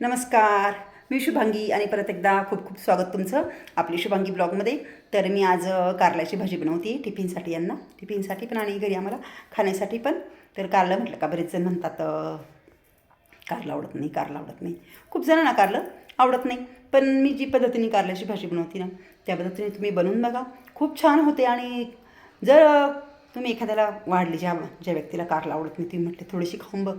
नमस्कार. मी शुभांगी आणि परत एकदा खूप खूप स्वागत तुमचं आपली शुभांगी ब्लॉगमध्ये. तर मी आज कारल्याची भाजी बनवते टिफिनसाठी यांना. टिफिनसाठी पण आणि घरी आम्हाला खाण्यासाठी पण. तर कारलं म्हटलं का बरेच जण म्हणतात कारलं आवडत नाही कारलं आवडत नाही. खूप जणांना कारलं आवडत नाही. पण मी जी पद्धतीने कारल्याची भाजी बनवते ना त्या पद्धतीने तुम्ही बनवून बघा. खूप छान होते आणि जर तुम्ही एखाद्याला वाढली ज्या ज्या व्यक्तीला कारलं आवडत नाही तुम्ही म्हटले थोडीशी खाऊन बघ.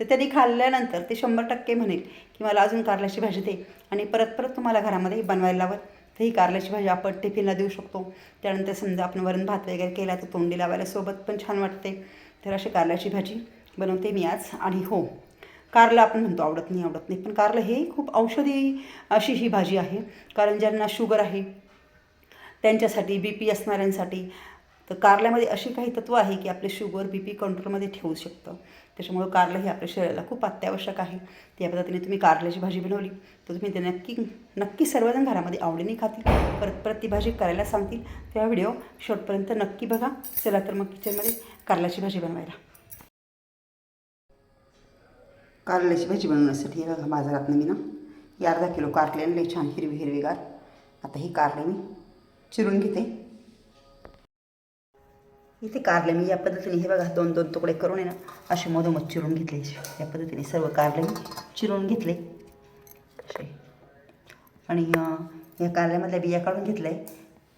तर त्यांनी खाल्ल्यानंतर ते शंभर टक्के म्हणेल की मला अजून कारल्याची भाजी दे आणि परत परत तुम्हाला घरामध्ये बनवायला लावत. तर ही कारल्याची भाजी आपण टिफिनला देऊ शकतो. त्यानंतर समजा आपण वरण भात वगैरे केला तर तोंडी लावायला सोबत पण छान वाटते. तर अशी कारल्याची भाजी बनवते मी आज आणि हो कारलं आपण म्हणतो आवडत नाही आवडत नाही. पण कारलं हे खूप औषधी अशी ही भाजी आहे. कारण ज्यांना शुगर आहे त्यांच्यासाठी बी पी असणाऱ्यांसाठी तर कारल्यामध्ये अशी काही तत्त्व आहे की आपले शुगर बी पी कंट्रोलमध्ये ठेवू शकतं. त्याच्यामुळं कारलं हे आपल्या शरीराला खूप अत्यावश्यक आहे. त्या पद्धतीने तुम्ही कारल्याची भाजी बनवली तर तुम्ही ते नक्की नक्की सर्वजण घरामध्ये आवडीने खातील. परत परत ती भाजी करायला सांगतील. त्या व्हिडिओ शेवटपर्यंत नक्की बघा. चला तर मग किचनमध्ये कारल्याची भाजी बनवायला. कारल्याची भाजी बनवण्यासाठी हे बघा बाजारातनं मी ना ही अर्धा किलो कारले आणले छान हिरवी हिरवीगार. आता ही कारले मी चिरून घेते. इथे कारले मी या पद्धतीने हे बघा दोन दोन तुकडे करून आहे ना असे मधोमध चिरून घेतले. या पद्धतीने सर्व कारले मी चिरून घेतले. असे आणि या कारल्यामधल्या बिया काढून घेतल्या.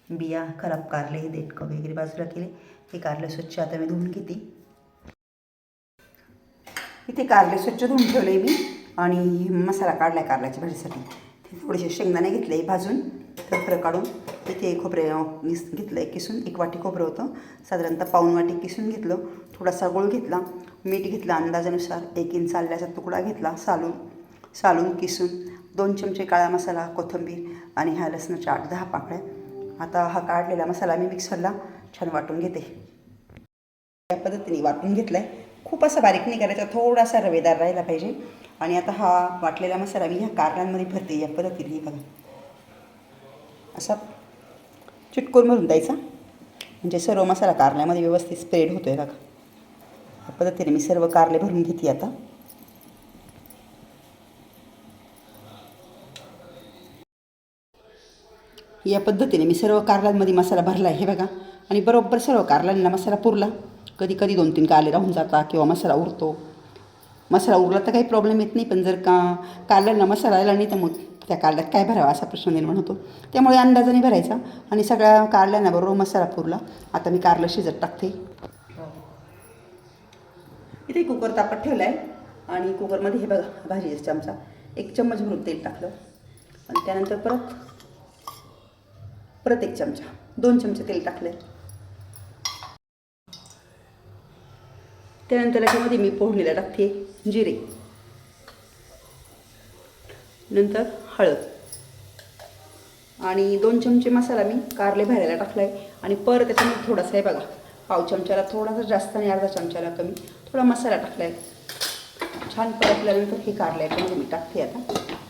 बिया खराब कारले हे देटकं वगैरे बाजूला केले. हे कारले स्वच्छ आता मी धुवून घेते. इथे कारले स्वच्छ धुवून ठेवले मी. आणि मसाला काढला आहे कारल्याच्या भाजीसाठी. ते थोडेसे शेंगदाणे घेतले भाजून थरथरं काढून इथे खोबरे किस घेतलं आहे किसून एक वाटी खोबरं होतं. साधारणतः पाऊन वाटी किसून घेतलं. थोडासा गुळ घेतला. मीठ घेतलं अंदाजानुसार एक इंच आल्याचा तुकडा घेतला. सालून सालून किसून दोन चमचे काळा मसाला कोथिंबीर आणि ह्या लसणाच्या आठ दहा पाकळ्या. आता हा काढलेला मसाला मी मिक्सरला छान वाटून घेते. या पद्धतीने वाटून घेतला आहे खूप असा बारीक नाही करायचा थोडासा रवेदार राहायला पाहिजे. आणि आता हा वाटलेला मसाला मी ह्या कारणांमध्ये भरते या पद्धतीने. हे बघा. असा चिटकून भरून द्यायचा. म्हणजे सर्व मसाला कारल्यामध्ये व्यवस्थित स्प्रेड होतो आहे बघा. या पद्धतीने मी सर्व कारले भरून घेते आता. या पद्धतीने मी सर्व कारलांमध्ये मसाला भरला आहे हे बघा. आणि बरोबर सर्व कारलांना मसाला पुरला. कधी कधी दोन तीन कारले राहून जाता किंवा मसाला उरतो. मसाला उरला तर काही प्रॉब्लेम येत नाही पण जर का कारल्यांना मसाला आला नाही तर मग त्या कारल्यात काय भरावा असा प्रश्न निर्माण होतो. त्यामुळे अंदाजाने भरायचा आणि सगळ्या कारल्यांना बरोबर मसाला पुरला आता मी कारलं शिजत टाकते. इथे कुकर तापत ठेवला आहे आणि कुकरमध्ये हे बघा भाजीचा चमचा. एक चम्मच भरून तेल टाकलं. आणि त्यानंतर परत परत एक चमचा. दोन चमचे तेल टाकले. त्यानंतर याच्यामध्ये मी पोहणीला टाकते जिरे. नंतर हळद. आणि दोन चमचे मसाला मी कारले भरायला टाकला आहे आणि परत त्याच्यामध्ये थोडासा आहे बघा पाव चमच्याला थोडासा जास्त आणि अर्धा चमच्याला कमी. थोडा मसाला टाकला आहे छान परतल्यानंतर हे कारले याच्यामध्ये म्हणजे मी टाकते आता.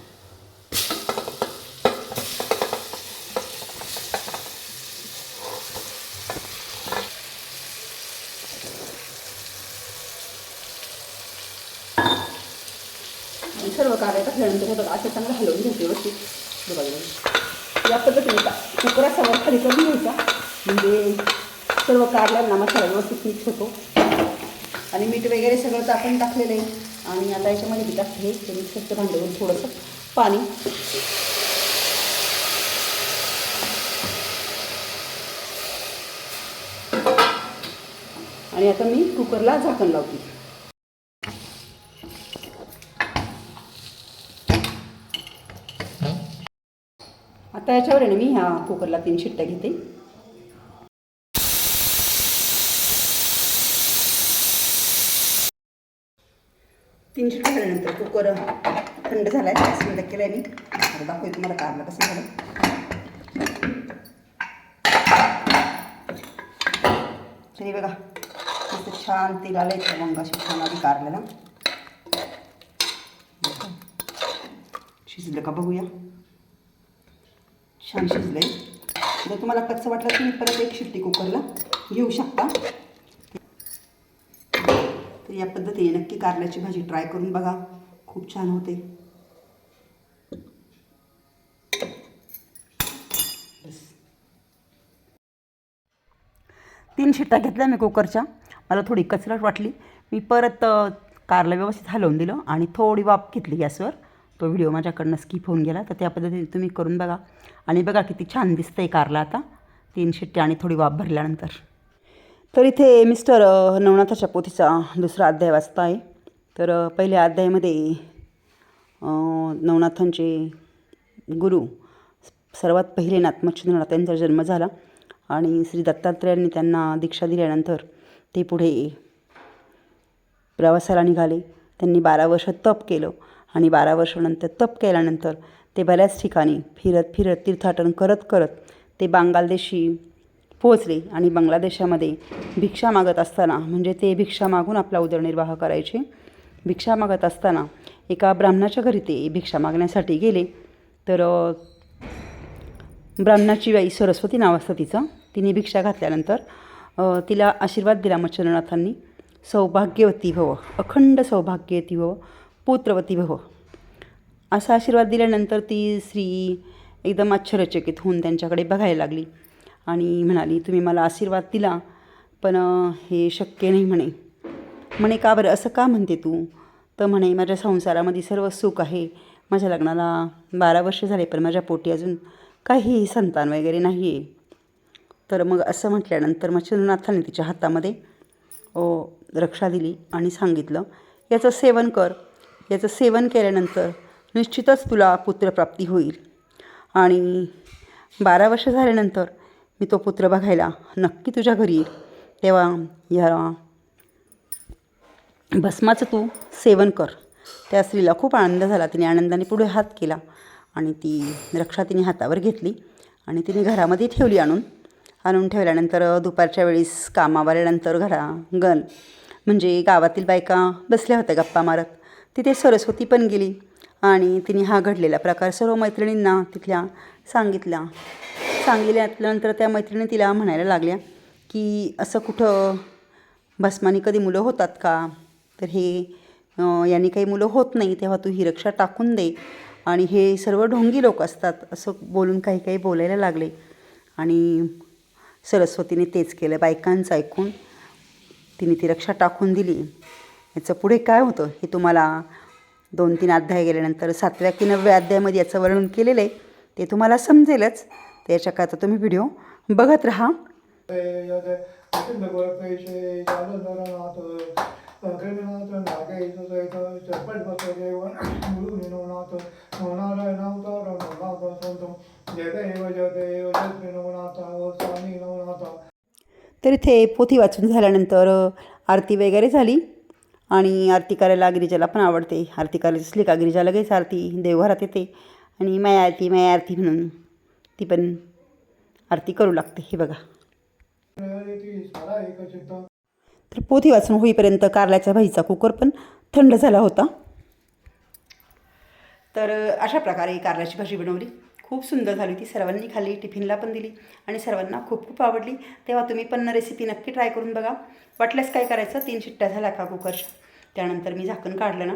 सर्व कारले टाकल्यानंतर हे बघा असं चांगलं हलवून घ्यायचं व्यवस्थित. बघा बघा. या पद्धतीने का कुकर खाली करून घ्यायचा. म्हणजे सर्व कारल्यांना मसाला व्यवस्थित मिक्स होतो. आणि मीठ वगैरे सगळं तर आपण टाकलेलं आहे. आणि आता याच्यामध्ये मी टाकते हे मिक्सरचं भांडवल थोडंसं पाणी. आणि आता मी कुकरला झाकण लावते. आता याच्यावर आहे ना मी ह्या कुकरला तीन शिट्ट्या घेते. तीन शिट्ट्या झाल्यानंतर कुकर थंड झाला आहे पाच मिनटं केलं आहे मी. आता दाखवते तुम्हाला कारला कसं झालं. तरी बघा मस्त छान तेल आलं आहे मग अशी छान आधी कारलेला शिजलं का बघूया. छान शिजले जर तुम्हाला कच्चं वाटलं तुम्ही परत एक शिट्टी कुकरला घेऊ शकता. तर या पद्धतीने नक्की कारल्याची भाजी ट्राय करून बघा. खूप छान होते. तीन शिट्टा घेतल्या मी कुकरच्या. मला थोडी कचरट वाटली. मी परत कारला व्यवस्थित हलवून दिलं आणि थोडी वाफ घेतली गॅसवर. तो व्हिडिओ माझ्याकडनं स्किप होऊन गेला. तर त्या पद्धतीने तुम्ही करून बघा. आणि बघा किती छान दिसतं आहे कारला आता. तीन शिट्टी आणि थोडी वाफ भरल्यानंतर. तर इथे मिस्टर नवनाथाच्या पोथीचा दुसरा अध्याय वाचता आहे तर पहिल्या अध्यायामध्ये नवनाथांचे गुरु सर्वात पहिले नाथ यांचा जन्म झाला. आणि श्री दत्तात्रेयांनी त्यांना दीक्षा दिल्यानंतर ते पुढे प्रवासाला निघाले. त्यांनी बारा वर्ष तप केलं. आणि बारा वर्षानंतर तप केल्यानंतर ते बऱ्याच ठिकाणी फिरत फिरत तीर्थाटन करत करत ते बांगलादेशी पोहोचले आणि बांगलादेशामध्ये भिक्षा मागत असताना म्हणजे ते भिक्षा मागून आपला उदरनिर्वाह करायचे भिक्षा मागत असताना एका ब्राह्मणाच्या घरी ते भिक्षा मागण्यासाठी गेले. तर ब्राह्मणाची बाई सरस्वती नाव असतं तिचं तिने भिक्षा घातल्यानंतर तिला आशीर्वाद दिला मच्छरनाथांनी. सौभाग्यवती भव अखंड सौभाग्यवती भव. पुत्रवती भव. असा आशीर्वाद दिल्यानंतर ती स्त्री एकदम आश्चर्यचकित होऊन त्यांच्याकडे बघायला लागली आणि म्हणाली तुम्ही मला आशीर्वाद दिला पण हे शक्य नाही म्हणे. म्हणे का बरं? असं का म्हणते तू? तर म्हणे माझ्या संसारामध्ये सर्व सुख आहे. माझ्या लग्नाला बारा वर्ष झाले पण माझ्या पोटी अजून काही संतान वगैरे नाही आहे तर मग असं म्हटल्यानंतर मग चंद्रनाथाने तिच्या हातामध्ये ओ रक्षा दिली आणि सांगितलं याचं सेवन कर. याचं सेवन केल्यानंतर निश्चितच तुला पुत्रप्राप्ती होईल. आणि बारा वर्ष झाल्यानंतर मी तो पुत्र बघायला नक्की तुझ्या घरी येईल. तेव्हा या भस्माचं तू सेवन कर. त्या स्त्रीला खूप आनंद झाला. तिने आनंदाने पुढे हात केला आणि ती रक्षा तिने हातावर घेतली आणि तिने घरामध्ये ठेवली आणून. आणून ठेवल्यानंतर दुपारच्या वेळेस कामावर आल्यानंतर घरा गण म्हणजे गावातील बायका बसल्या होत्या गप्पा मारत. तिथे सरस्वती पण गेली आणि तिने हा घडलेला प्रकार सर्व मैत्रिणींना तिथल्या सांगितला. सांगितल्यानंतर त्या मैत्रिणी तिला म्हणायला लागल्या की असं कुठं? भस्मानी कधी मुलं होतात का? तर हे याने यांनी काही मुलं होत नाही तेव्हा तू ही रक्षा टाकून दे. आणि हे सर्व ढोंगी लोक असतात असं बोलून काही काही बोलायला लागले. आणि सरस्वतीने तेच केलं बायकांचं ऐकून. तिने ती रक्षा टाकून दिली. याचं पुढे काय होतं हे तुम्हाला दोन तीन अध्याय गेल्यानंतर सातव्या की नवव्या अध्यायामध्ये याचं वर्णन केलेलं आहे. ते तुम्हाला समजेलच. त्याच्याकरता तुम्ही व्हिडिओ बघत राहा. तर इथे पोथी वाचून झाल्यानंतर आरती वगैरे झाली. आणि आरती करायला गिरिजाला पण आवडते. आरती करायची असली का? गिरिजा लगेच आरती. देवघरात येते. आणि माया आरती माया आरती म्हणून ती पण आरती करू लागते. हे बघा. तर पोथी वाचून होईपर्यंत कारल्याच्या भाईचा कुकर पण थंड झाला होता. तर अशा प्रकारे कारल्याची भाजी बनवली. खूप सुंदर झाली होती. सर्वांनी खाल्ली टिफिनला पण दिली आणि सर्वांना खूप खूप आवडली. तेव्हा तुम्ही पण रेसिपी नक्की ट्राय करून बघा. वाटल्यास काय करायचं? तीन शिट्ट्या झाल्या का कुकरच्या त्यानंतर मी झाकण काढलं ना.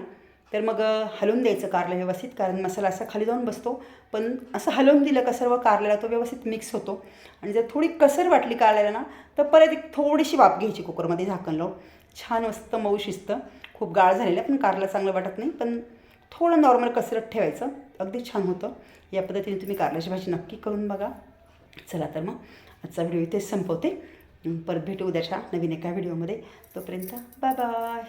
तर मग हलवून द्यायचं कारलं व्यवस्थित. कारण मसाला असा खाली जाऊन बसतो. पण असं हलवून दिलं का सर्व कारल्याला तो व्यवस्थित मिक्स होतो. आणि जर थोडी कसर वाटली कारल्याला ना तर परत एक थोडीशी वाफ घ्यायची कुकरमध्ये झाकण लावून छान मस्त मऊ शिजतं. खूप गाळ झालेलं पण कारला चांगलं वाटत नाही. पण थोडं नॉर्मल कसरत ठेवायचं. अगदी छान होतं. या पद्धतीने तुम्ही कारल्याची भाजी नक्की करून बघा. चला तर मग आजचा व्हिडिओ इथेच संपवते. परत भेटू उद्याच्या नवीन एका व्हिडिओमध्ये. तोपर्यंत बाय बाय